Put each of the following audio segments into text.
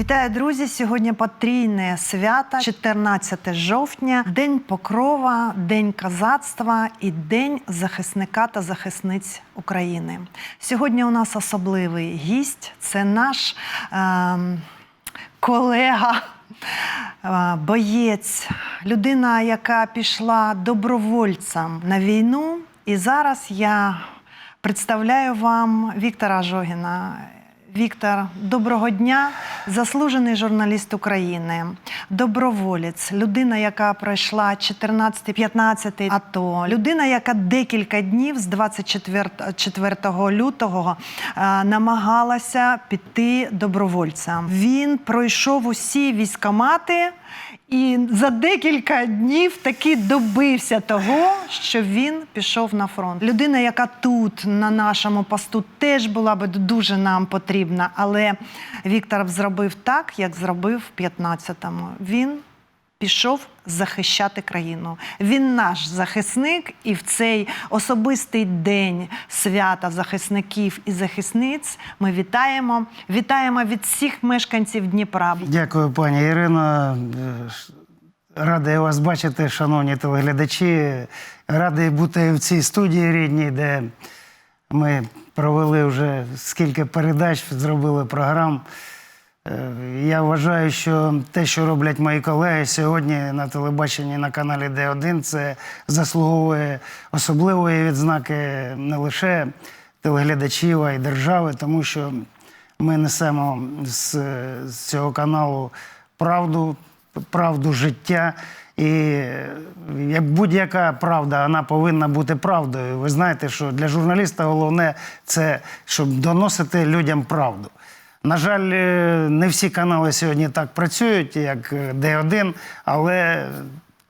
Вітаю, друзі! Сьогодні потрійне свято, 14 жовтня, День Покрова, День козацтва і День захисника та захисниць України. Сьогодні у нас особливий гість. Це наш ем, колега, е, боєць, людина, яка пішла добровольцем на війну. І зараз я представляю вам Віктора Жогіна. Віктор, доброго дня, заслужений журналіст України, доброволець, людина, яка пройшла 14-15 АТО, людина, яка декілька днів з 24 4 лютого е, намагалася піти добровольцем. Він пройшов усі військомати. І за декілька днів таки добився того, що він пішов на фронт. Людина, яка тут на нашому посту теж була би дуже нам потрібна, але Віктор зробив так, як зробив в 15-му. Він пішов захищати країну. Він наш захисник, і в цей особистий день свята захисників і захисниць ми вітаємо. Вітаємо від всіх мешканців Дніпра. Дякую, пані Ірино. Е, Радий вас бачити, шановні телеглядачі. Радий бути в цій студії рідній, де ми провели вже скільки передач, зробили програм. Е, Я вважаю, що те, що роблять мої колеги сьогодні на телебаченні на каналі Д1, це заслуговує особливої відзнаки не лише телеглядачів, а й держави, тому що ми несемо з, цього каналу правду, правду життя. І як будь-яка правда, вона повинна бути правдою. Ви знаєте, що для журналіста головне це щоб доносити людям правду. На жаль, е, не всі канали сьогодні так працюють, як е, Д1, але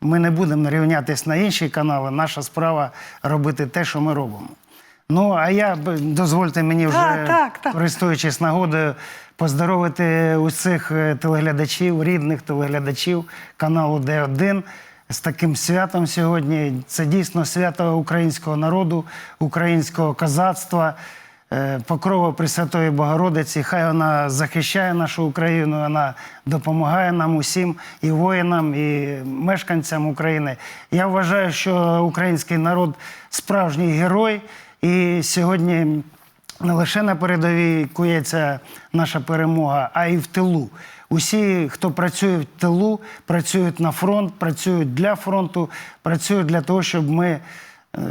ми не будемо рівнятися на інші канали. Наша справа робити те, що ми робимо. Ну, а я дозвольте мені вже, Так, так, так. користуючись нагодою, поздоровити усіх е, телеглядачів, рідних телеглядачів каналу Д1 з таким святом сьогодні. Це дійсно свято українського народу, українського козацтва. Е, Покрова Пресвятої Богородиці, хай вона захищає нашу Україну, вона допомагає нам усім, і воїнам, і мешканцям України. Я вважаю, що український народ справжній герой, і сьогодні не лише на передовій кується наша перемога, а й в тилу. Усі, хто працює в тилу, працюють на фронт, працюють для фронту, працюють для того, щоб ми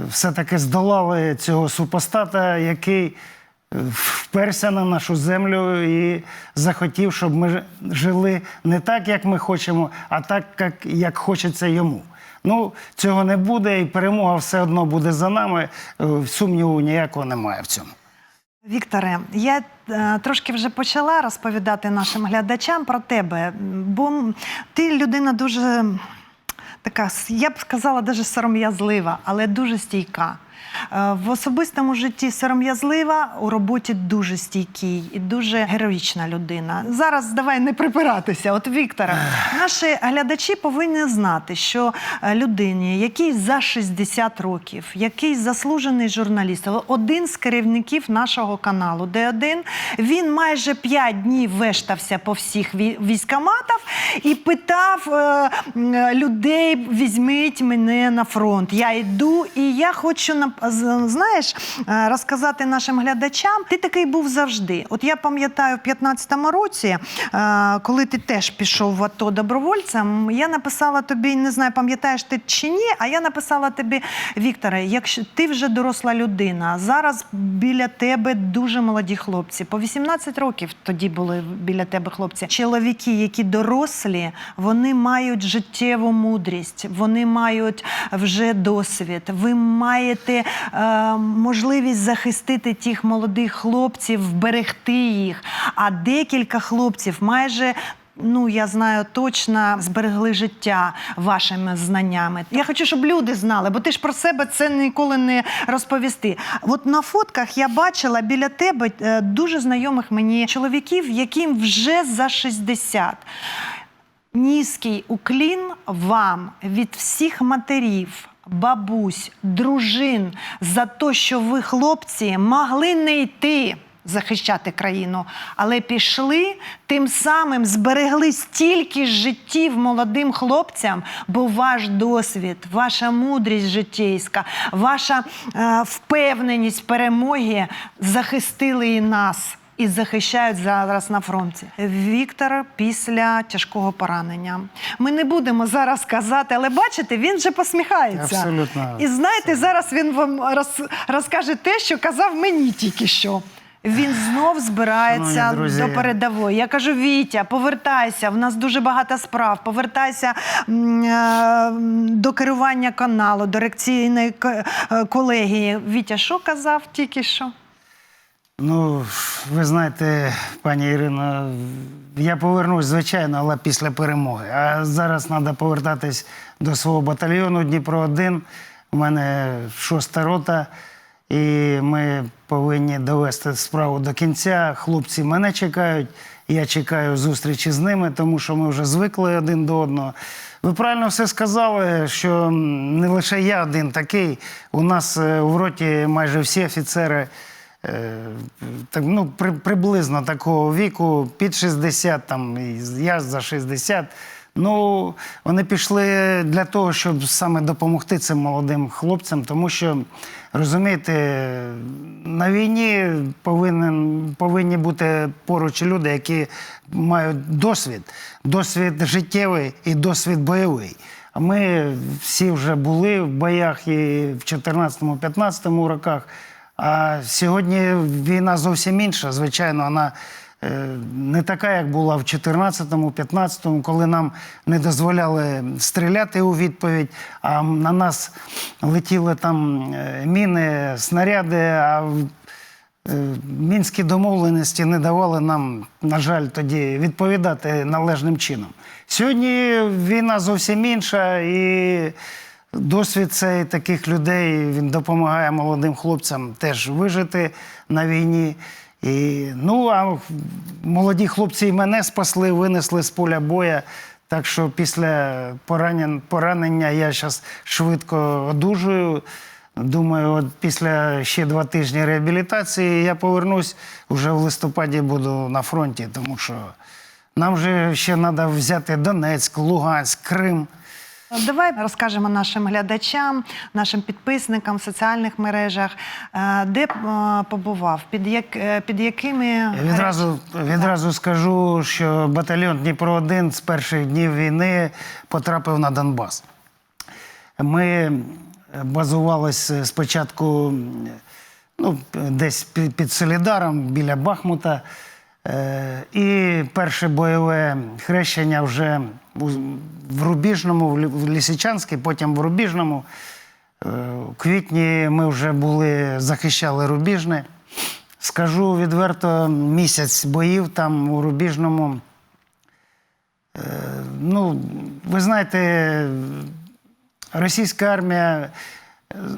все-таки здолали цього супостата, який е, вперся на нашу землю і захотів, щоб ми жили не так, як ми хочемо, а так, як, як хочеться йому. Ну, цього не буде, і перемога все одно буде за нами. Е, Сумніву ніякого немає в цьому. Вікторе, я е, трошки вже почала розповідати нашим глядачам про тебе, бо ти людина дуже така, я б сказала, дуже сором'язлива, але дуже стійка. Е, В особистому житті сором'язлива, у роботі дуже стійкий і дуже героїчна людина. Зараз давай не припиратися. От Віктора, наші глядачі повинні знати, що е, людині, який за 60 років, який заслужений журналіст, один з керівників нашого каналу Д1, він майже 5 днів вештався по всіх вій- військоматах і питав е, людей: візьміть мене на фронт. Я йду, і я хочу нап- з- знаєш, е, розказати нашим глядачам. Ти такий був завжди. От я пам'ятаю, в 15-му році, е, коли ти теж пішов в АТО добровольцем, я написала тобі, не знаю, пам'ятаєш ти чи ні, а я написала тобі, Вікторе, якщо ти вже доросла людина, зараз біля тебе дуже молоді хлопці. По 18 років тоді були біля тебе хлопці. Чоловіки, які дорослі, вони мають життєву мудрість, вони мають вже досвід. Ви маєте можливість захистити тих молодих хлопців, вберегти їх. А декілька хлопців майже. Ну, я знаю точно зберегли життя вашими знаннями. Я хочу, щоб люди знали, бо ти ж про себе це ніколи не розповісти. От на фотках я бачила біля тебе е, дуже знайомих мені чоловіків, яким вже за 60. Низький уклін вам від всіх матерів, бабусь, дружин за те, що ви, хлопці, могли не йти. захищати країну, але пішли, тим самим зберегли стільки життів молодим хлопцям, бо ваш досвід, ваша мудрість життєйська, ваша е, впевненість перемоги захистили і нас. І захищають зараз на фронті. Віктор після тяжкого поранення. Ми не будемо зараз казати, але бачите, він вже посміхається. Абсолютно. І знаєте, зараз він вам роз, розкаже те, що казав мені тільки що. Він знов збирається Шановні до передової. Я кажу: Вітя, повертайся. В нас дуже багато справ. Повертайся е, до керування каналу, до рекційної е, колегії. Вітя, що казав тільки що? Ну, ви знаєте, пані Ірино, я повернусь, звичайно, але після перемоги. А зараз треба повертатись до свого батальйону Дніпро 1 У мене шоста рота, і ми повинні довести справу до кінця. Хлопці мене чекають. Я чекаю зустрічі з ними, тому що ми вже звикли один до одного. Ви правильно все сказали, що не лише я один такий. У нас е, в роті майже всі офіцери. Е, так, ну, при, приблизно такого віку, під 60, там, я за 60. Ну, вони пішли для того, щоб саме допомогти цим молодим хлопцям, тому що, розумієте, на війні повинен, повинні бути поруч люди, які мають досвід, досвід життєвий і досвід бойовий. А ми всі вже були в боях і в 14-15 роках. А сьогодні війна зовсім інша. Звичайно, вона е, не така, як була в 14-му, 15-му, коли нам не дозволяли стріляти у відповідь, а на нас летіли там е, міни, снаряди. А е, мінські домовленості не давали нам, на жаль, тоді відповідати належним чином. Сьогодні війна зовсім інша, і досвід цей таких людей він допомагає молодим хлопцям теж вижити на війні. І, ну, а молоді хлопці і мене спасли, винесли з поля боя. Так що після поранення я зараз швидко одужую. Думаю, от після ще два тижні реабілітації я повернусь вже в листопаді буду на фронті, тому що нам же ще треба взяти Донецьк, Луганськ, Крим. Давай розкажемо нашим глядачам, нашим підписникам в соціальних мережах, е, де е, побував, під, як, е, під якими Відразу, відразу скажу, що батальйон Дніпро 1 з перших днів війни потрапив на Донбас. Ми базувалися спочатку ну, десь під, під Солідаром біля Бахмута. Е, І перше бойове хрещення вже в Рубіжному, в Лісичанській, потім в Рубіжному. Е, У квітні ми вже були, захищали Рубіжне. Скажу відверто, місяць боїв там у Рубіжному. Е, Ну, ви знаєте, російська армія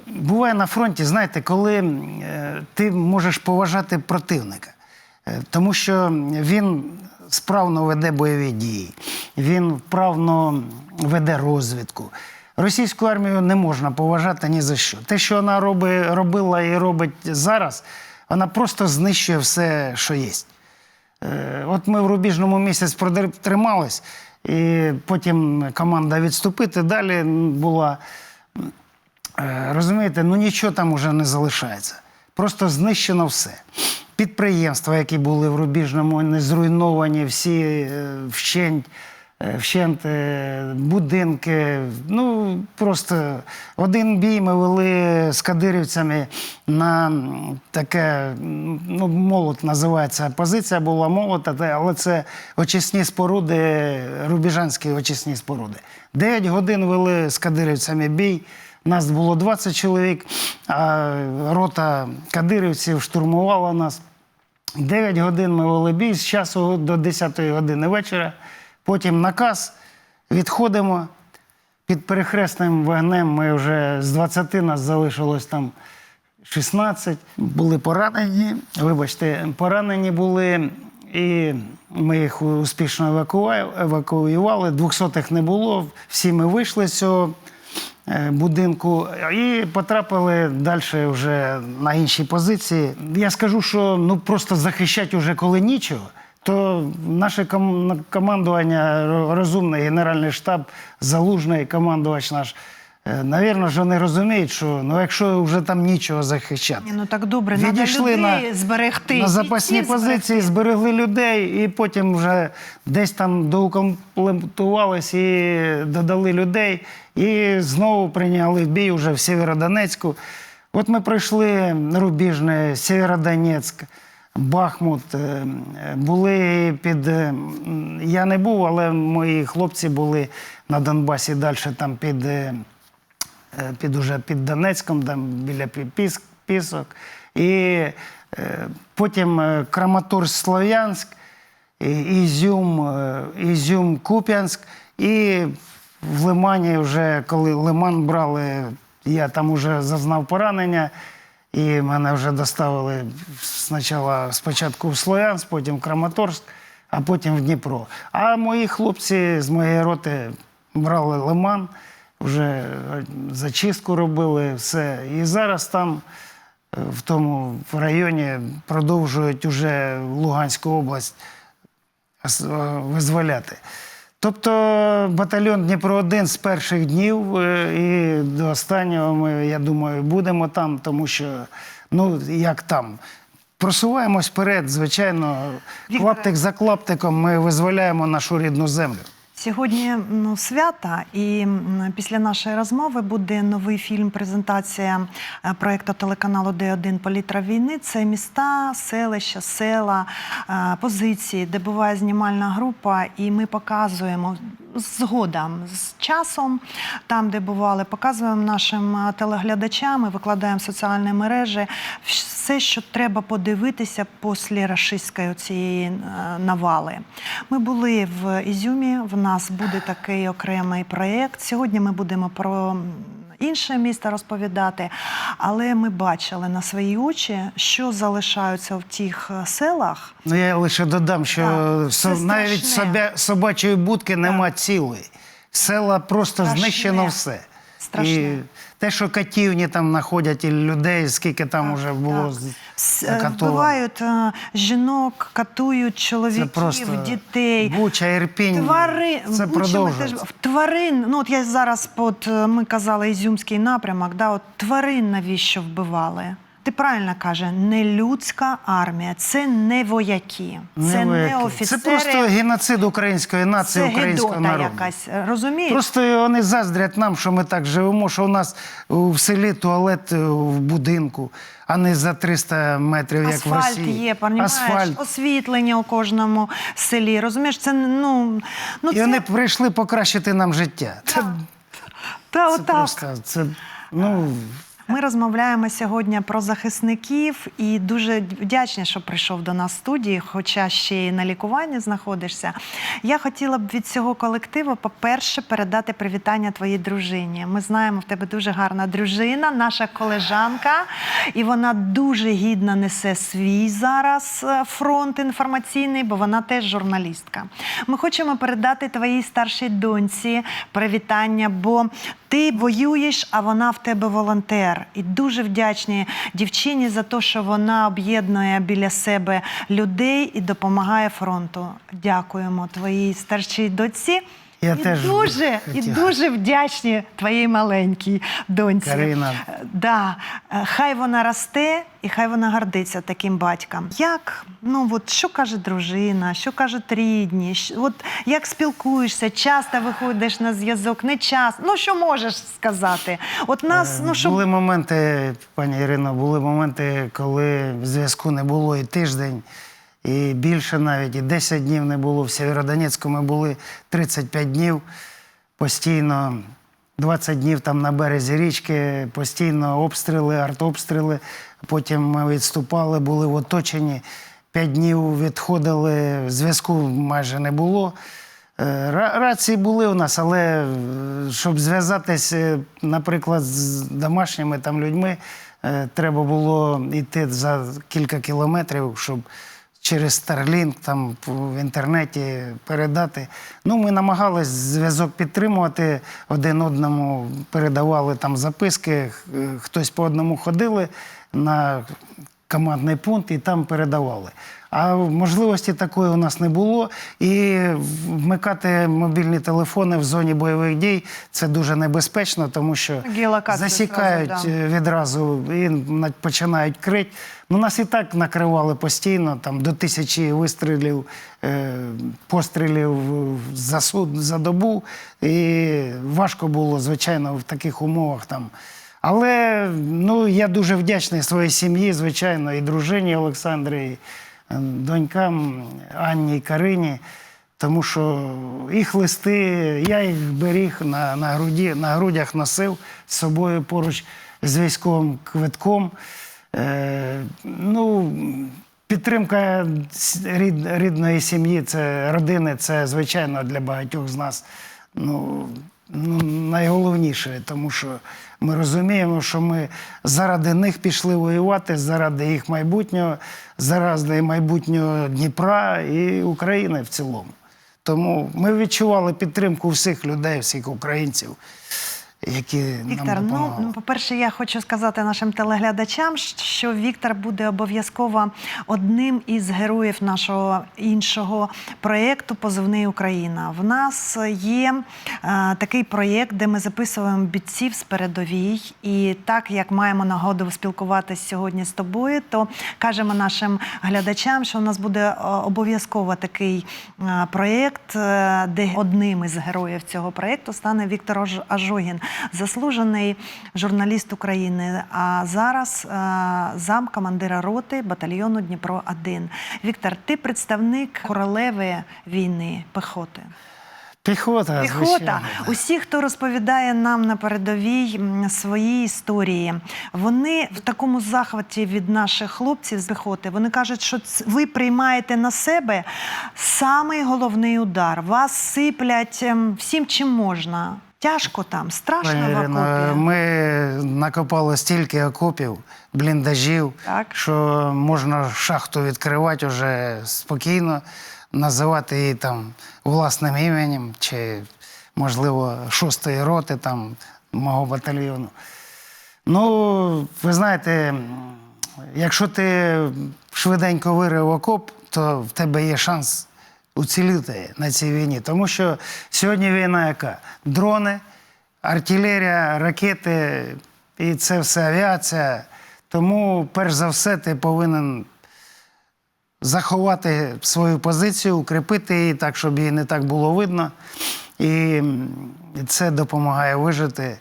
буває на фронті, знаєте, коли ти можеш поважати противника, тому що він справно веде бойові дії, він вправно веде розвідку. Російську армію не можна поважати ні за що. Те, що вона роби, робила і робить зараз, вона просто знищує все, що є. Е, От ми в рубіжному місяць протримались, і потім команда відступити далі була. Е, Розумієте, ну нічого там уже не залишається. Просто знищено все. Підприємства, які були в Рубіжному, вони зруйновані, всі е, вщент, е, е, будинки. Ну, просто один бій ми вели з кадирівцями на таке, ну, молот називається. Позиція була молота, але це очисні споруди, рубіжанські очисні споруди. Дев'ять годин вели з кадирівцями бій. Нас було 20 чоловік, а рота кадирівців штурмувала нас. 9 годин ми вели бій з часу до 10 години вечора. Потім наказ, відходимо під перехресним вогнем. Ми вже з 20 нас залишилось там 16. Були поранені. Вибачте, поранені були, і ми їх успішно евакуювали. Двохсотих не було. Всі ми вийшли з цього будинку і потрапили далі вже на інші позиції. Я скажу, що ну просто захищати вже коли нічого. То наше командування, розумне, генеральний штаб, залужний командувач наш, е, навірно, що вони розуміють, що ну, якщо вже там нічого захищати. Ні, ну так добре, треба Відійшли людей на, зберегти. на запасні позиції, зберегли людей, і потім вже десь там доукомплектувались і додали людей, і знову прийняли бій вже в Сєвєродонецьку. От ми пройшли Рубіжне, Сєвєродонецьк, Бахмут. е, е, Були під. е, Я не був, але мої хлопці були на Донбасі далі там під. Е, під уже під Донецьком, там біля Пі- Піс- Пісок. І е, потім е, Краматорськ Слов'янськ, Ізюм, Ізюм Куп'янськ. І в Лимані, вже коли Лиман брали, я там вже зазнав поранення. І мене вже доставили спочатку в Слов'янськ, потім в Краматорськ, а потім в Дніпро. А мої хлопці з моєї роти брали Лиман, вже е, зачистку робили, все. І зараз там, е, в тому районі, продовжують уже Луганську область е, визволяти. Тобто батальйон Дніпро 1 з перших днів і до останнього ми, я думаю, будемо там, тому що ну як там. Просуваємось вперед, звичайно, клаптик за клаптиком ми визволяємо нашу рідну землю. Сьогодні ну, свята, і після нашої розмови буде новий фільм, презентація проекту проєкту телеканалу Д1 Політра війни. Це міста, селища, села, е, позиції, де буває знімальна група, і ми показуємо згодом з часом, там, де бували, показуємо нашим е, телеглядачам, і викладаємо соціальні мережі все, що треба подивитися після рашистської цієї е, навали. Ми були в Ізюмі. В нас буде такий окремий проєкт. Сьогодні ми будемо про інше місто розповідати, але ми бачили на свої очі, що залишаються в тих е, селах. Ну я лише додам, що Так, навіть собя- собачої будки нема цілої. Села просто Страшне. знищено все. Страшне. І те, що катівні там знаходять, і людей, скільки там вже було так. Вбивають е, жінок, катують Це чоловіків, просто дітей. Буча, Ірпінь. Твари... Це продовжується. теж- Тварин, ну от я зараз, от е, ми казали Ізюмський напрямок, да, от тварин навіщо вбивали? Ти правильно каже, не людська армія, це не вояки, це не, вояки. офіцери. Це просто геноцид української нації, це українського народу. якась, розумієш? Просто вони заздрять нам, що ми так живемо, що у нас в селі туалет е, в будинку, а не за 300 метрів, як в Асфальт Росії. є, понімаєш? Асфальт. освітлення у кожному селі. Розумієш, це ну, ну І це, вони прийшли покращити нам життя. Та, та це отак. просто це, ну, Ми розмовляємо сьогодні про захисників і дуже вдячні, що прийшов до нас в студії, хоча ще й на лікуванні знаходишся. Я хотіла б від цього колективу, по-перше, передати привітання твоїй дружині. Ми знаємо, в тебе дуже гарна дружина, наша колежанка, і вона дуже гідно несе свій зараз е, фронт інформаційний, бо вона теж журналістка. Ми хочемо передати твоїй старшій доньці привітання, бо ти воюєш, а вона в тебе волонтер. І дуже вдячні дівчині за те, що вона об'єднує біля себе людей і допомагає фронту. Дякуємо твоїй старшій дочці. Я і теж дуже, і дуже вдячні твоїй маленькій доньці. Карина. Е, Да. Е, Хай вона росте і хай вона гордиться таким батьком. Як, ну от що каже дружина, що кажуть рідні, от як спілкуєшся, часто виходиш на зв'язок, не часто. Ну що можеш сказати? От нас, ну щоб Були моменти, пані Ірино, були моменти, коли зв'язку не було і тиждень, і більше навіть, і 10 днів не було. В Сєвєродонецьку ми були 35 днів постійно. 20 днів там на березі річки, постійно обстріли, артобстріли. Потім ми відступали, були в оточенні. П'ять днів відходили, зв'язку майже не було. Е, Рації були у нас, але е, щоб зв'язатися, наприклад, з домашніми там людьми, е, треба було йти за кілька кілометрів, щоб через Starlink там в інтернеті передати. Ну, ми намагались зв'язок підтримувати, один одному передавали там записки, хтось по одному ходили на командний пункт і там передавали. А можливості такої у нас не було. І вмикати мобільні телефони в зоні бойових дій це дуже небезпечно, тому що засікають зразу, да. е, відразу і починають крити. Ну, нас і так накривали постійно, там до тисячі вистрілів, е, пострілів за, суд, за добу. І важко було, звичайно, в таких умовах там. Але ну, я дуже вдячний своїй сім'ї, звичайно, і дружині Олександрі, донькам Анні і Карині. Тому що їх листи, я їх беріг на, на, груді, на грудях носив з собою поруч з військовим квитком. Е, ну, підтримка рід, рідної сім'ї, це родини, це звичайно для багатьох з нас ну, ну, найголовніше, тому що ми розуміємо, що ми заради них пішли воювати, заради їх майбутнього, заради майбутнього Дніпра і України в цілому. Тому ми відчували підтримку всіх людей, всіх українців, які Віктор, нам ну, ну, по-перше, я хочу сказати нашим телеглядачам, що Віктор буде обов'язково одним із героїв нашого іншого проєкту Позивний Україна. В нас є е, такий проєкт, де ми записуємо бійців з передовій. І так як маємо нагоду спілкуватися сьогодні з тобою, то кажемо нашим глядачам, що у нас буде е, обов'язково такий е, проєкт, е, де одним із героїв цього проєкту стане Віктор Ож- Ажогін, заслужений журналіст України. А зараз е, зам командира роти батальйону Дніпро 1 Віктор, ти представник королеви війни пехоти. Піхота, Піхота. Усі, хто розповідає нам на передовій свої історії, вони в такому захваті від наших хлопців з піхоти. Вони кажуть, що ви приймаєте на себе самий головний удар. Вас сиплять ем, всім, чим можна. Тяжко там, страшно в окопі. ми накопали стільки окопів, бліндажів, Так. що можна шахту відкривати вже спокійно, називати її там власним іменем, чи, можливо, шостої роти там, мого батальйону. Ну, ви знаєте, якщо ти швиденько вирив окоп, то в тебе є шанс уціліти на цій війні. Тому що сьогодні війна яка? Дрони, артилерія, ракети, і це все авіація. Тому, перш за все, ти повинен заховати свою позицію, укріпити її так, щоб її не так було видно. І це допомагає вижити.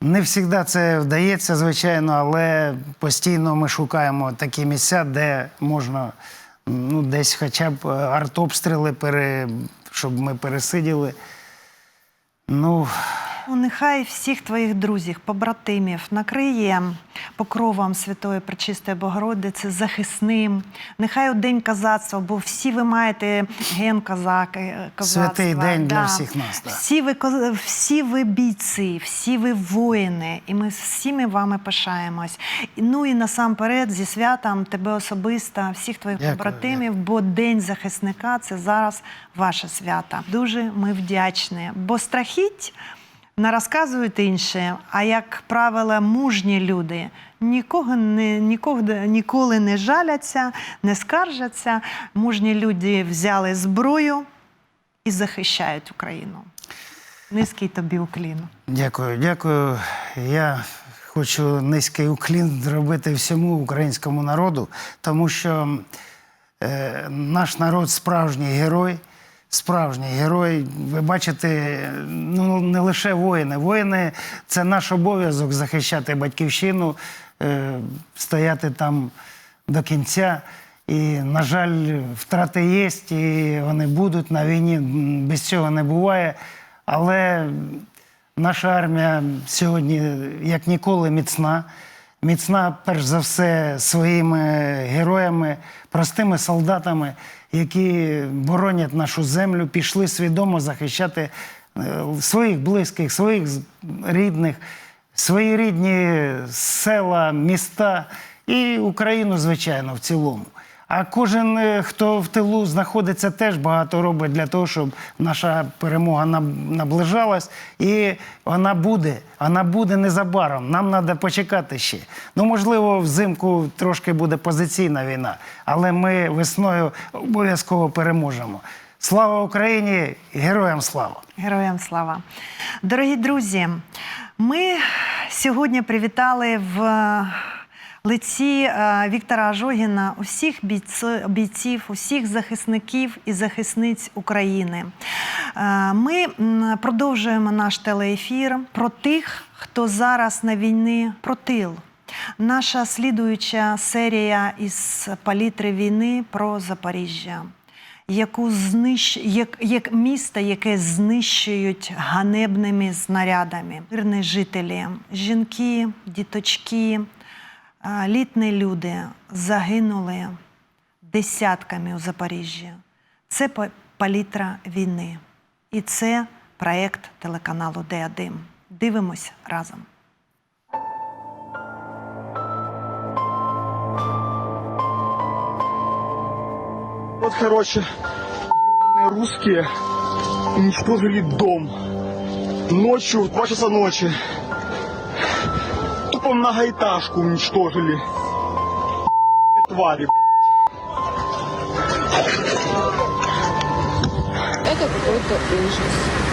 Не завжди це вдається, звичайно, але постійно ми шукаємо такі місця, де можна ну, десь хоча б е, артобстріли, пере... щоб ми пересиділи. Ну, нехай всіх твоїх друзів, побратимів накриє покровом Святої Пречистої Богородиці захисним. Нехай у день козацтва, бо всі ви маєте ген козаки, козацтва. Святий день для всіх нас, да. Всі ви, всі ви бійці, всі ви воїни, і ми всіми вами пишаємось. Ну і насамперед зі святом тебе особисто, всіх твоїх Дякую, побратимів, бо День захисника це зараз ваше свято. Дуже ми вдячні, бо страхіть не розказують інші, а як правило, мужні люди нікого не нікого ніколи не жаляться, не скаржаться. Мужні люди взяли зброю і захищають Україну. Низький тобі уклін. Дякую, дякую. Я хочу низький уклін зробити всьому українському народу, тому що е, наш народ справжній герой. Справжній герой. Ви бачите, ну не лише воїни. Воїни це наш обов'язок захищати батьківщину, е, стояти там до кінця. І, на жаль, втрати є, і вони будуть на війні. Без цього не буває. Але наша армія сьогодні, як ніколи, міцна. Міцна, перш за все, своїми героями, простими солдатами, які боронять нашу землю, пішли свідомо захищати е, своїх близьких, своїх рідних, свої рідні села, міста і Україну, звичайно, в цілому. А кожен, е, хто в тилу знаходиться, теж багато робить для того, щоб наша перемога наближалась. І вона буде. Вона буде незабаром. Нам треба почекати ще. Ну, можливо, взимку трошки буде позиційна війна, але ми весною обов'язково переможемо. Слава Україні! Героям слава! Героям слава. Дорогі друзі, ми сьогодні привітали в лиці е, Віктора Ажогіна усіх бійців, усіх захисників і захисниць України. Е, Ми продовжуємо наш телеефір про тих, хто зараз на війні про тил. Наша слідуюча серія із палітри війни про Запоріжжя яку знищ... як, як місто, яке знищують ганебними знарядами. Мирні жителі, жінки, діточки, літні люди загинули десятками у Запоріжжі. Це па- палітра війни. І це проєкт телеканалу Д1. Дивимось разом. Вот, короче, русские уничтожили дом. Ночью, в 2 часа ночи. Тупо многоэтажку уничтожили. Твари. Это какой-то ужас.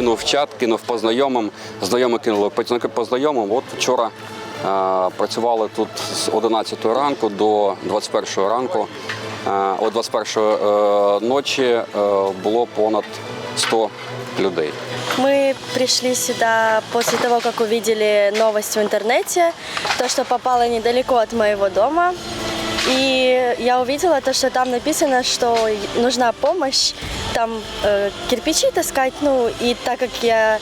Кинув чат, кинув по знайомим, знайомі кинули по- знайомим. От вчора е, працювали тут з 11 ранку до 21 ранку. Е, о 21 е, ночі було понад 100 людей. Мы пришли сюда после того, как увидели новость в интернете, то, что попало недалеко от моего дома. И я увидела то, что там написано, что нужна помощь, там э, кирпичи таскать, ну и так как я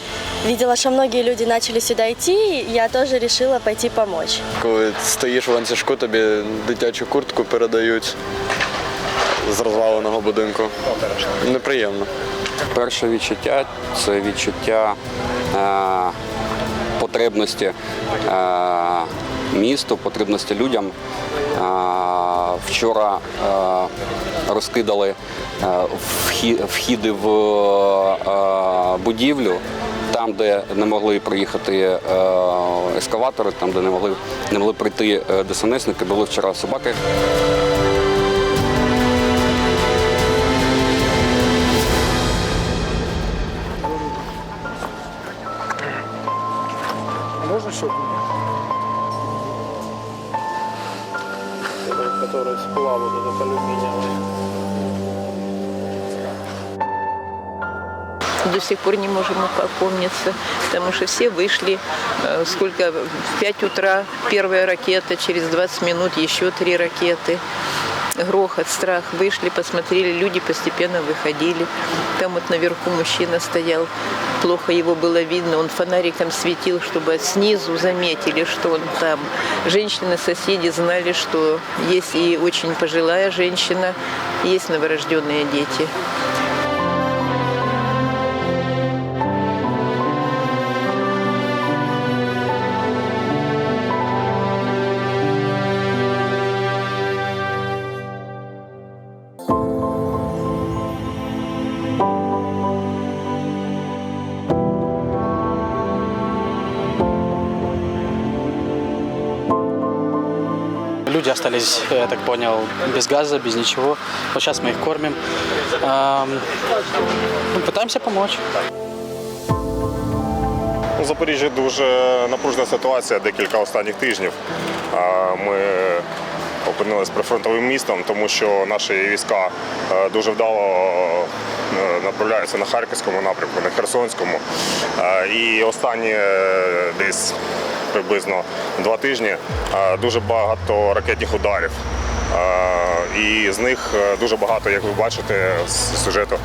видела, что многие люди начали сюда идти, я тоже решила пойти помочь. Коли стоїш в ланцюжку, тобі дитячу куртку передають з розваленого будинку. Неприємно. Перше відчуття це відчуття е, потребності е, місту, потрібності людям. Вчора розкидали вхіди в будівлю. Там, де не могли приїхати е, ескаватори, там, де не могли, не могли прийти е, ДСНСники, були вчора собаки. Сих пор не можем опомниться, потому что все вышли, э, сколько, в 5 утра первая ракета, через 20 минут еще три ракеты. Грохот, страх. Вышли, посмотрели, люди постепенно выходили. Там вот наверху мужчина стоял, плохо его было видно, он фонариком светил, чтобы снизу заметили, что он там. Женщины-соседи знали, что есть и очень пожилая женщина, есть новорожденные дети. Остались, я так понял, без газа, без ничего. Вот сейчас мы их кормим. Ну, пытаемся помочь. У Запоріжжі дуже напружена ситуація декілька останніх тижнів. Ми опинилися прифронтовим містом, тому що наші війська е, дуже вдало е, направляються на Харківському напрямку, на Херсонському. Е, І останні десь приблизно два тижні е, дуже багато ракетних ударів. Е, І з них е, дуже багато, як ви бачите, з сюжету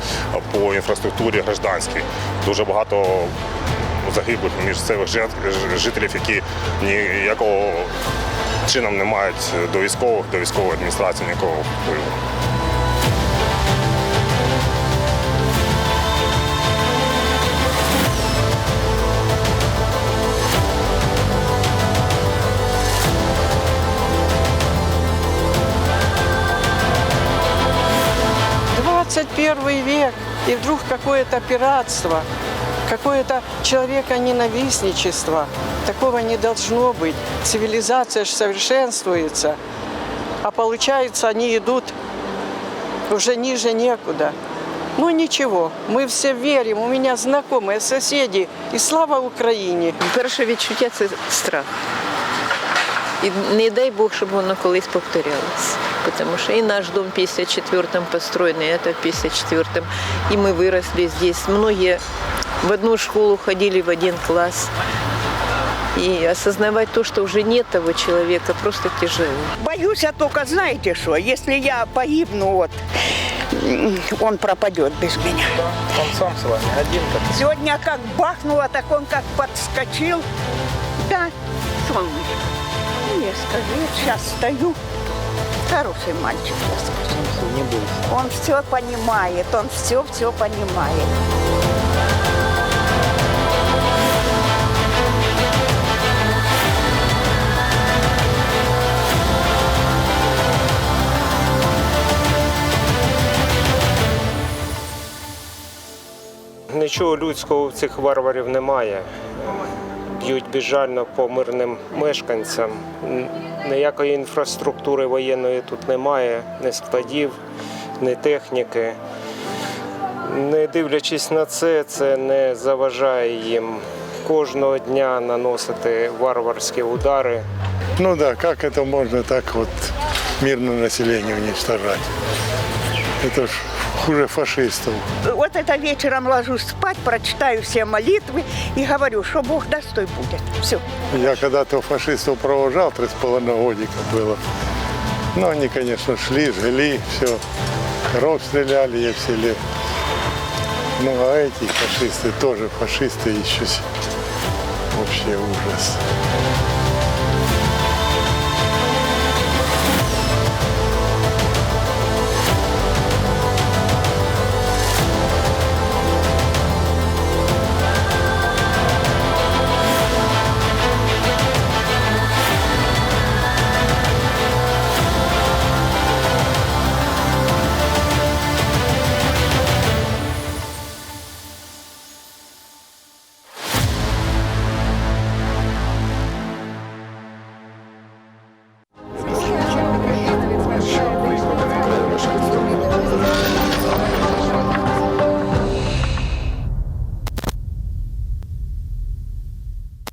по інфраструктурі гражданській. Дуже багато загиблих місцевих жителів, які ніякого чином не мають до військових, до військової адміністрації ніякого впливу. Двадцать первый век, и вдруг какое-то пиратство, какое-то человеконенавистничество. Такого не должно быть. Цивилизация же совершенствуется, а получается, они идут уже ниже некуда. Ну ничего, мы все верим, у меня знакомые, соседи, и слава Україні! Перше відчуття це страх. І не дай Бог, щоб воно колись повторялось. Потому что и наш дом в 54-м построенный, это в 54-м. И мы выросли здесь. Многие в одну школу ходили в один класс. И осознавать то, что уже нет того человека, просто тяжело. Боюсь я только, знаете что, если я погибну, вот, он пропадет без меня. Он сам с вами один как Сегодня как бахнуло, так он как подскочил. Да, солнышко, не скажи, вот сейчас стою. Хороший мальчик, я скажу. не бойся. Он все понимает, он все-все понимает. Нічого людського в цих варварів немає. Б'ють безжально по мирним мешканцям. Ніякої інфраструктури воєнної тут немає, ні складів, ні техніки. Не дивлячись на це, це не заважає їм кожного дня наносити варварські удари. Ну да, как это можно так вот мирное население уничтожать? Это ж хуже фашистов. Вот это вечером ложусь спать, прочитаю все молитвы и говорю, что Бог даст, то и будет. Все. Я когда-то фашистов провожал, три с половиной годика было. Ну, они, конечно, шли, жгли, все. Коров стреляли я в селе. Ну, а эти фашисты тоже фашисты еще. Вообще ужас.